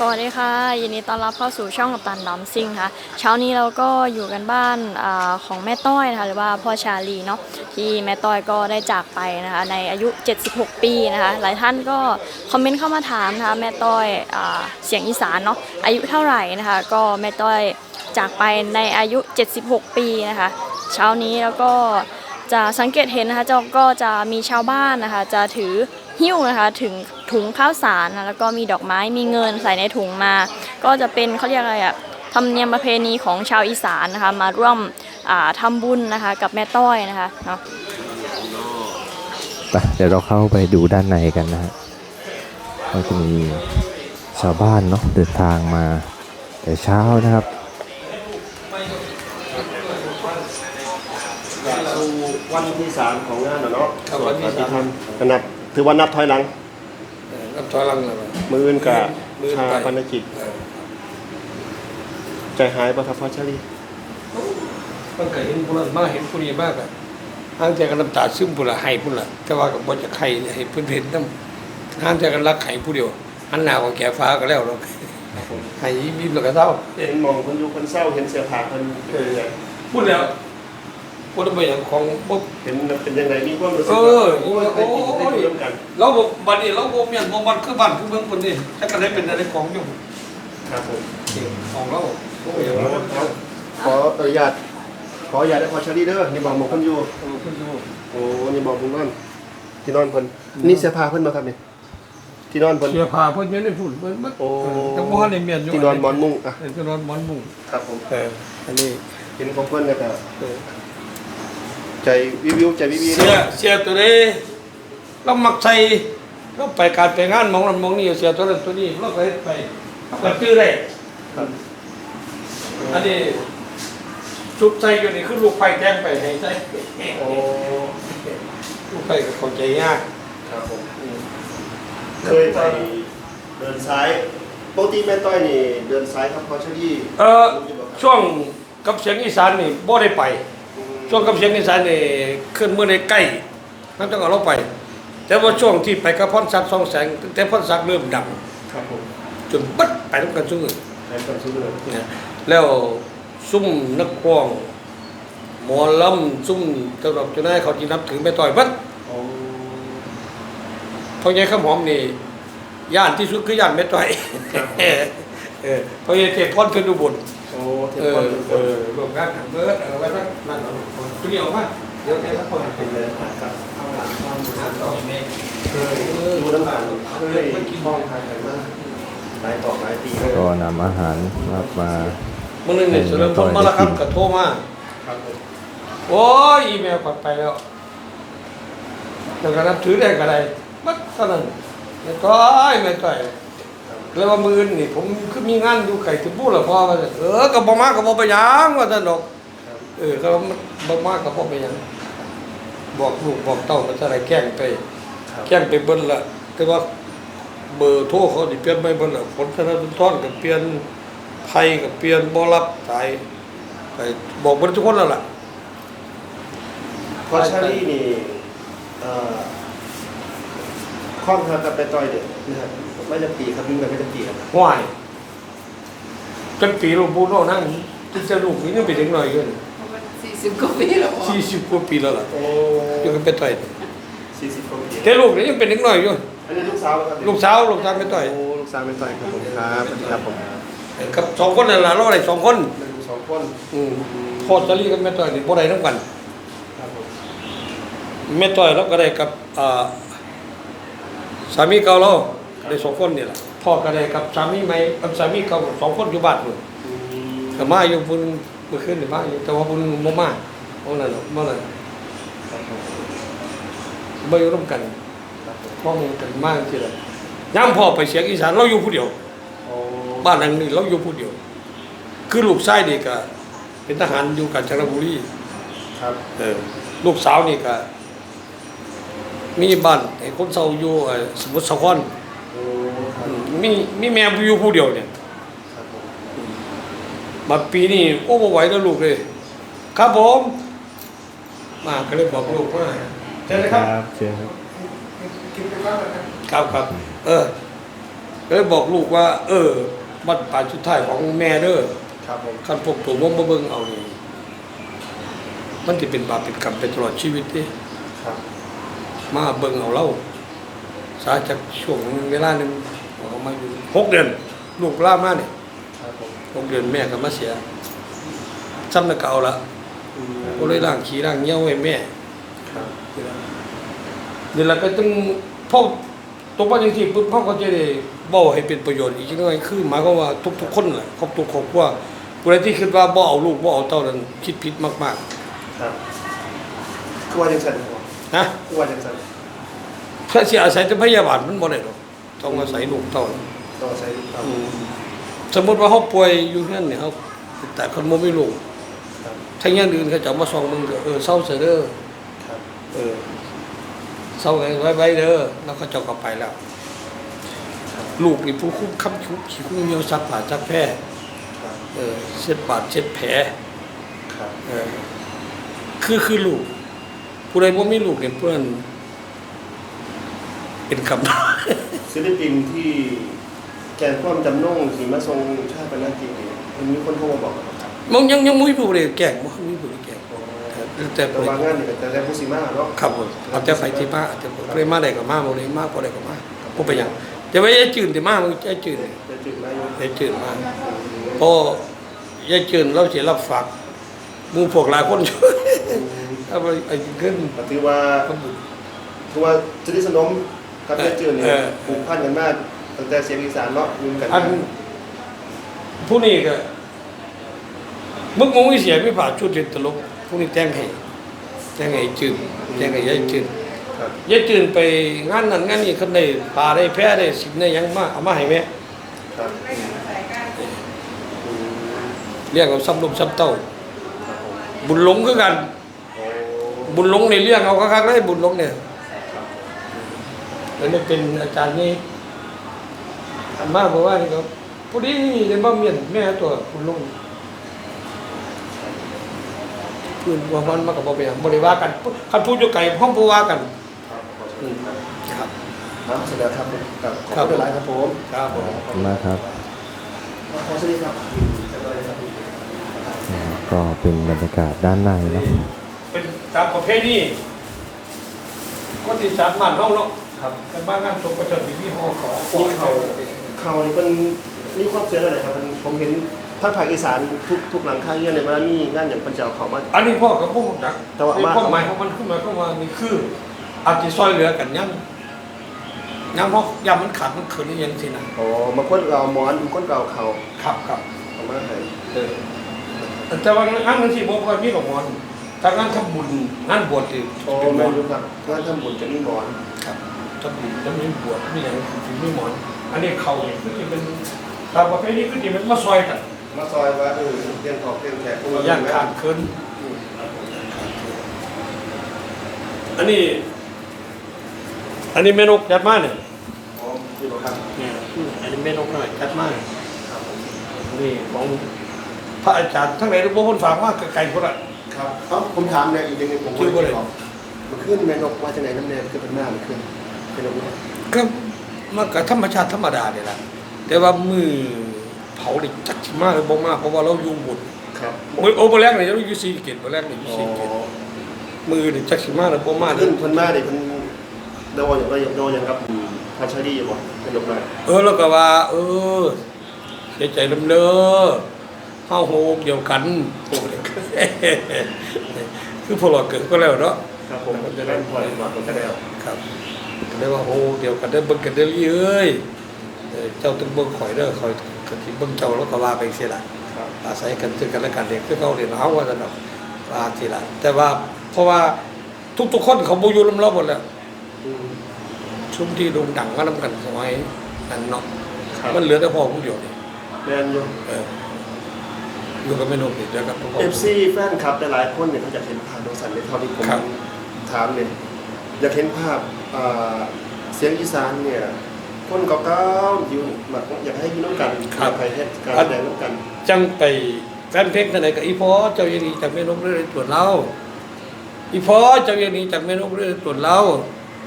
สวัสดีค่ะยินดีต้อนรับเข้าสู่ช่องกับตันดอมซิงค่ะเช้านี้เราก็อยู่กันบ้านอของแม่ต้อยนะคะหรือว่าพ่อชาลีเนาะที่แม่ต้อยก็ได้จากไปนะคะในอายุ 76 ปีนะคะหลายท่านก็คอมเมนต์เข้ามาถามนะคะแม่ต้อยอเสียงอีสานเนาะอายุเท่าไหร่นะคะ ก็แม่ต้อยจากไปในอายุ 76 ปีนะคะเช้านี้แล้วก็จะสังเกตเห็นนะคะจะก็จะมีชาวบ้านนะคะจะถือ หิ้วนะคะถึงถุงข้าวสารนะแล้วก็มีดอกไม้มีเงินใส่ในถุงมา ก็จะเป็นเขาเรียกอะไรอะธรรมเนียมประเพณีของชาวอีสานนะคะมาร่วมอ่าทำบุญนะคะกับแม่ต้อยนะคะเนาะไปเดี๋ยวเราเข้าไปดูด้านในกันนะฮะก็จะมีชาวบ้านเนาะเดินทางมาแต่เช้านะครับสู่วันที่สามของงานนะเนาะครับวันที่สามสวดปฏิธรรมนับ ถือว่านับถอยหลังเออน้ำถอยหลังเลยว่ะมืออื่นกับมื้ออื่นชาไปปนกิจเออใจหายปะครับพ่อชาลีมันก็เห็นผู้นั้นมาเห็นผู้นี้มากอะห้างใจกันน้ำตาซึมผู้ละให้ผู้ละแต่ว่ากับบจะไข่ให้เพื่อนเห็นน้ำห้างใจกันรักไข่ผู้เดียวอันหนาของแก่ฟ้าก็แล้วเราไข่มีบแล้วก็เท่าเห็นมองคนอยู่คนเศร้าเห็นเสื้อผ้าคนเป็นยังไงพูดแล้ว พูดไปอย่างของบ่เห็นเป็นยังไงมีความรู้สึกเออว่าโอ้ยเคยกินได้ร่วมกันเราบ่บัดนี้เราบ่เมียนบ่บันคือบ้านคือเมืองคนนี้แต่ก็ได้เป็นอะไรของอยู่ครับผมของเราโอ้ยเอาเราเอาขออนุญาตขออนุญาตให้พ่อชาลีเด้อนี่บอกหมองคนอยู่คุณอยู่โอ้นี่บอกผมนอนที่นอนเพิ่นนี่เสื้อผ้าเพิ่นมาครับนี่ที่นอนเพิ่นเสียผ้าเพิ่นอยู่ในฝุ่นเพิ่นมันโอ้จังบ่ทันได้เมียนอยู่ที่นอนหมอนมุ้งอะเออที่นอนหมอนมุ้งครับผมเอออันนี้เห็นของเพิ่นแล้วก็เออ ใจวิววิวใจวิววิวเสียเสียตัวนี้เรามักใส่เราไปการไปงานหมองนั้นหมองนี้เสียตัวนั้นตัวนี้เราก็เฮ็ดไปเราก็ชื่อได้ครับอันนี้ชุบใส่อยู่นี่คือลูกไฟแทงไปให้ใส่โอ้ลูกไฟก็เข้าใจยากครับผมเคยไปเดินซ้ายปกติแม่ต้อยนี่เดินซ้ายครับพอชลี่เออช่วงกับเสียงอีสานนี่บ่ได้ไป ช่วงกับเสียงอีสานนี่ขึ้นเมื่อในใกล้นั่นต้องเอาเราไป แต่ว่าช่วงที่ไปกับพรศักดิ์สองแสงตั้งแต่พรศักดิ์เริ่มดังครับผมจนบัดไปทุกกันซุ่มแทนกันซื้อเลยนะแล้วซุ่มนักร้องหมอลำซุ่มตลกจนได้เขาจีนับถือไม่ต่อยบัดโอ้เพราะไงข้าวหอมนี่ย่านที่สุดคือย่านไม่ต่อยเออเพราะไงเทพพรขึ้นอุบลโอ้เทเอปอคนเออรวมกันเบิร์ดเอาไว้สักนั่นเอาตัวนี้ออกมาเดียวเดี๋ยวสักคนเป็นเลยครับเอาหลังเอาหลังต่อเมฆเคยดูน้ำตาลเคยมองทางกันมาหลายต่อหลายปีก็นำอาหารรับมาเมึงนึงเนี่ยเสริมต้นมาแล้วครับกระโทรมาครับผมโอ้ยอีเมลกดไปแล้วแล้วก็นับถือได้ก็ได้บัดเท่านั้นไม่ต่อยไม่ต่อย แล้วว่ามือนี่ผมคือมีงานอยู่ไก่ที่พูดหรอพ่อว่าเออกับบ่มากับบ่ไปหยังว่าท่านดอกเออก็บ่มากับบ่ไปหยังบอกลูกบอกเต้ามันจะได้แกล้งไปครับแกล้งไปเบิ่นละแต่ว่าเบอร์โทรเขาสิเปลี่ยนไม่เบิ่นละผลธนาทุนก็เปลี่ยนไผก็เปลี่ยนบ่รับสายไปบอกเบิ่นทุกคนแล้วล่ะพอชลี่นี่เอ่อข้องครับกับไปต่อยเด็กนะครับ ไม่จะปีครับยิ่งแบบไม่จะปีครับห่วยจนปีหลวงปู่โน่นั่งที่จะลูกนี่ยังไปถึงหน่อยเกินสี่สิบกว่าปีแล้วสี่สิบกว่าปีแล้วล่ะโอ้ยังไปต่อยสี่สิบกว่าปีแต่ลูกนี่ยังเป็นเด็กหน่อยอยู่อันนี้ลูกสาวครับลูกสาวลูกสาวไปต่อยโอ้ลูกสาวเป็นต่อยครับผมครับสวัสดีครับผมกับสองคนนั่นล่ะเราได้สองคนเป็นลูกสองคนอืมพ่อสลีกับแม่ต่อยนี่บ่ได้นํกันครับผมแม่ต่อยเราก็ได้กับอ่าสามีเก่าเรา ได้สองคนนี่แหละพ่อก็ได้กับสามีใหม่กับสามีเก่าสองคนอยู่บ้านนู่นอืมก็มาอยู่พุ่นเมื่อคืนนี่มาอยู่แต่ว่าพุ่นบ่มาเพราะนั้นบ่นั้นครับผมบ่อยู่ร่วมกันครับผมพ่อมึงกันมากทีละย่ามพ่อไปเสียงอีสานเราอยู่ผู้เดียวโอ้บ้านหลังนี้เราอยู่ผู้เดียว คือลูกชายนี่ก็เป็นทหารอยู่กาญจนบุรีครับเออลูกสาวนี่ก็มีบ้านให้คนเฒ่าอยู่เอ่อสมุทรสาครโอ้ครัอืบ มมีมีแม่อยู่ผู้เดียวเนี่ยครับผมมาปีนี้โอ้บ่ไหวแล้วลูกเลยครับผม มาก็เลยบอกลูกว่าเชิญเลยครับเชิญครับครับครับ เออก็เลยบอกลูกว่า เออบัดปลายสุดท้ายของแม่เด้อครับผมคันพวกตัววงมาเบิ่งเอานี่มันจะเป็นบาปเป็นกรรมไปตลอดชีวิตเด้ครับมาเบิ่งเอาเราสาจากช่วงเวลาหนึ่ง ออกมาอยู่หกเดือนลูกล่ามาเนี่ยครับผมหกเดือนแม่ก็มาเสียซ้ำนักเก่าละอืมก็เลยร่างขี้ร่างเงี้ยวให้แม่ครับนี่แหละก็ต้องพ่อตัวป้าอย่างที่ปุ๊บพ่อก็จะได้บอกให้เป็นประโยชน์อีกทีนึงคือหมายความว่าทุกๆคนแหละครอบตัวครอบครัวผู้ใดที่คิดว่าบ่เอาลูกบ่เอาเต้านั้นคิดผิดมากครับคือว่าจังสันครับๆนะคือว่าจังสันถ้าสิอาศัยแต่พยาบาลมันบ่ได้หรอก ต้องอาศัยลูกเต้านั้นต้องใช้ครับอืมสมมุติว่าเขาป่วยอยู่นั่นเนี่ยเขาแต่คนบ่มีลูกครับถ้าอย่างอื่นเขาจะเอามาส่องมึงก็เออเศร้าเสียเด้อครับเออเศร้าไว้ไว้ไว้เด้อแล้วก็เจ้าก็ไปแล้วลูกนี่ผู้คุ้มค้ำชุบขี้คุ้มเหนียวซับผ่าซับแพร่ครับเออเช็ดบาดเช็ดแผลครับเออคือคือลูก ผู้ใดบ่มีลูกเนี่ยเพื่อนเป็นคำ ศิลปินที่แกนความจำนงสีมาทรงชาติปนกิจเนี่ยมันมีคนโทรมาบอกครับมันยังยังมุ้ยผู้ใดแก่งบ่มีผู้ใดแก่งแต่แต่ผู้ใดว่างานนี่ก็แต่แต่ผู้สีมาเนาะครับผมเอาแต่ไฟที่มาอาจจะบ่ได้มาได้ก็มาบ่ได้มาบ่ได้ก็มาบ่เป็นหยังแต่ว่าไอ้จืดที่มามันไอ้จืดนี่จะจุดนายกไอ้จืดมาเพราะยายจืดเราสิรับฝากหมู่พวกหลายคนช่วยเอาไปไอ้ขึ้นก็ถือว่าก็บุญถือว่าสนิทสนม กับเจ้าจืดเนี่ยเออผูกพันกันมากตั้งแต่เสียงอีสานเนาะยืนกันอันผู้นี้ก็มึกมงวิเสียไม่ผ่าชุดเด็ดตลกผู้นี้แต่งให้แต่งให้จืดแต่งให้ยายจืดครับยายจืดไปงานนั้นงานนี้คนได้ปลาได้แพ้ได้สินได้หยังมาเอามาให้แม่ครับอืมเรียกเอาซ้ำลมซ้ำเต้าครับผมบุญหลงคือกันโอ้บุญหลงในเรื่องเอาคักๆเลยบุญหลงเนี่ย แล้วนี่เป็นอาจารย์นี่อันมากบอกว่านี่ครับผู้นี้ในบ้านเมียนแม่ตัวบุญหลงพื้นว่ามันมากับบ่เป็นหยังบริวากันคันพูดอยู่ไกลห้องผู้ว่ากันครับขอเชิญครับครับครับเสร็จแล้วครับกับขครัอบบคุณหลายครับผมครับผมขอบคุณมากครับขอสวัสดีครับเสร็จแล้วครับอ่าก็เป็นบรรยากาศด้านในเนาะเป็นตามประเภทนี้ก็ที่สามบ้านเฮาเนาะ ครับแต่บ้านงานศพก็จะมีที่ห้อขอนี่เขาเขานี่เป็นมีความเชื่ออะไรครับมันผมเห็นทางภาคอีสานทุกทุกหลังคาเรือนในยเวลามีงานอย่างปัญจาเขามา อันนี้พ่อกับพ่อจักแต่ว่าในมาความหมายของมันขึ้นมาเข้ามานี่คืออาจจะซอยเหลือกันยังยังเพราะยามมันขาดมันเขินอยังสินะอ๋อบางคนก็เอาหมอนบางคนก็เอาเขาครับครับเอามาให้เออแต่ว่างานนั้นสิบ่ค่อยมีดอกหมอนถ้างานทำบุญงานบวชนี่โอ้เป็นหมแม่อนรู้ครับงานทำบุญจะมีหมอนค รับทำบุญจะมีบวชมีอย่างสิมีหมอน อันนี้เขาเนี่ยคือจะเป็นตามประเภทนี้คือจะเป็นมาซอยกันมาซอยว่าเออเรียนขอบเรียนแขกพวกเราย่างขาดเคินอันนี้ อันนี้เมนกจัดมาเนี่ยอ๋อที่บอกครับเนี่ยอันนี้เมนกหน่อยจัดมาครับผมนี่ของพระอาจารย์ทั้งหลายทุกคนฝากว่าไก่คนละครับเอ้าผมถามเนี่ยอีกอย่างหนึงผมชื่อว่าอะไรมันขึ้นแม่นกว่าจะไหนน้ำแนมคือเป็นหน้ามันขึ้น เป็นนกเนี่ยก็มันก็ธรรมชาติธรรมดาเนี่ยแหละแต่ว่ามือเผาดิจักสิมาหรือบ่มาเพราะว่าเราอยู่บุญครับมือโอ้บ่แรกเนี่ยเราอยู่ซีเกตบ่แรกเนี่ยอยู่อ๋อซีเกตมือนี่จักสิมาหรือบ่มาขึ้นเนี่ยเพิ่นมาเดี๋ยวเพิ่นโดนอย่างไรโดนอย่างกับพัชรีอยู่บ่เป็นนกมาเออแล้วก็ว่า เออเสียใจลำเด้อเฮาโฮกเดียวกันคือพวกเราเกิดก็แล้วเนาะครับผมจะได้ปล่อยหมดก็แล้วครับ ก็เลยว่าโฮกเดียวกันได้อเบิ่งกันเด้อเอ้ยเออเจ้าต้องเบิ่งข่อยเด้อข่อยก็สิเบิ่งเจ้าแล้วก็ว่าไปเสียล่ะครับอาศัยกันซึ่งกันและกันเด็กคือเขาเรียนเอาว่าจะเนาะว่าทีละแต่ว่าเพราะว่าทุกๆคนเขาบูอยู่ลำเราหมดแล้วอืมช่วงที่โด่งดังมาลำกันสมัยนั้นเนาะครับมันเหลือแต่พ่อผู้เดียวนี่แม่นอยู่เอออยู่กับแม่นกนี่เดียวกับพ่อเอฟซีแฟนคลับหลายๆคนเนี่ยเขาอยากเห็นภาพดวงสันในเท่าที่ผมครับถามเลยอยากเห็นภาพอ่า เสียงอีสานเนี่ยคนเก่าๆอยู่แบบอยากให้พี่น้องกันอยากให้เฮ็ดการแสดงน้องกัน จังไปแฟนเพลงท่านไหนก็อีพอเจ้าอย่างนี้จากแม่นกเรื่อยตรวจเราอีพอเจ้าอย่างนี้จากแม่นกเรื่อยตรวจเรา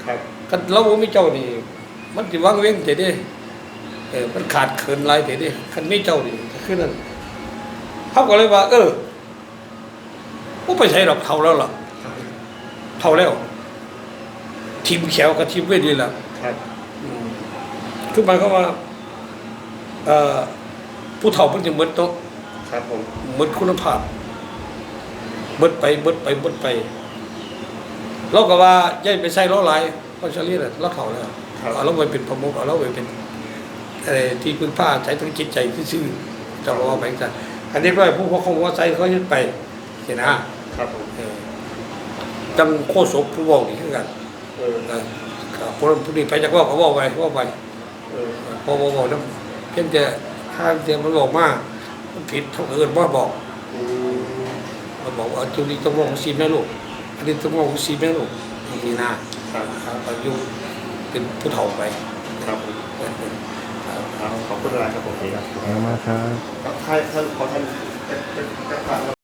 ครับกันเราบ่มีเจ้านี่ มันสิวางเว้งเสียเดิเออมันขาดเขินหลายเถิดดิคันมีเจ้านี่คือนั่นเขาก็เลยว่า เออบ่ไปใช้ดอกเท่าแล้วล่ะเท่าแล้ว ทีมแขวกับทีมเวทนี่ล่ะครับอืมคือหมายความว่าเอ่อผู้เฒ่ามันจะหมดเนาะครับผมหมดคุณภาพหมดไปหมดไปหมดไปเราก็ว่าย่ายไปใส่ล้อหลายเพราะเฉลี่ยน่ะเราเฒ่าแล้วเอาเราไปเป็นประมุขเอาเราไปเป็นอะไรที่พึ่งพาใจทั้งจิตใจซื่อๆจะบอกว่าไปกันอันนี้ก็ผู้ปกครองว่าใจเขายึดไปเห็นนะครับผมเออจังโคศกผู้บอกนี่คือกันเออเออครับผู้นั้นผู้นี้ไปจากว่าเขาบอกไปว่าไปเออพอบอกบอกแล้วเพียงแต่ข้างเตียงมันบอกมากมันผิดเท่าอื่นว่าบอกอืมมันบอกว่าจุดนี้ต้องมองซีแม่ลูกอันนี้ต้องมองซีแม่ลูกนี่นะครับครับอายุเป็นผู้เฒ่าไปครับผมเออเออครับขอบคุณอะไรครับผมครับขอบคุณมากครับครับท่านท่านขอท่าน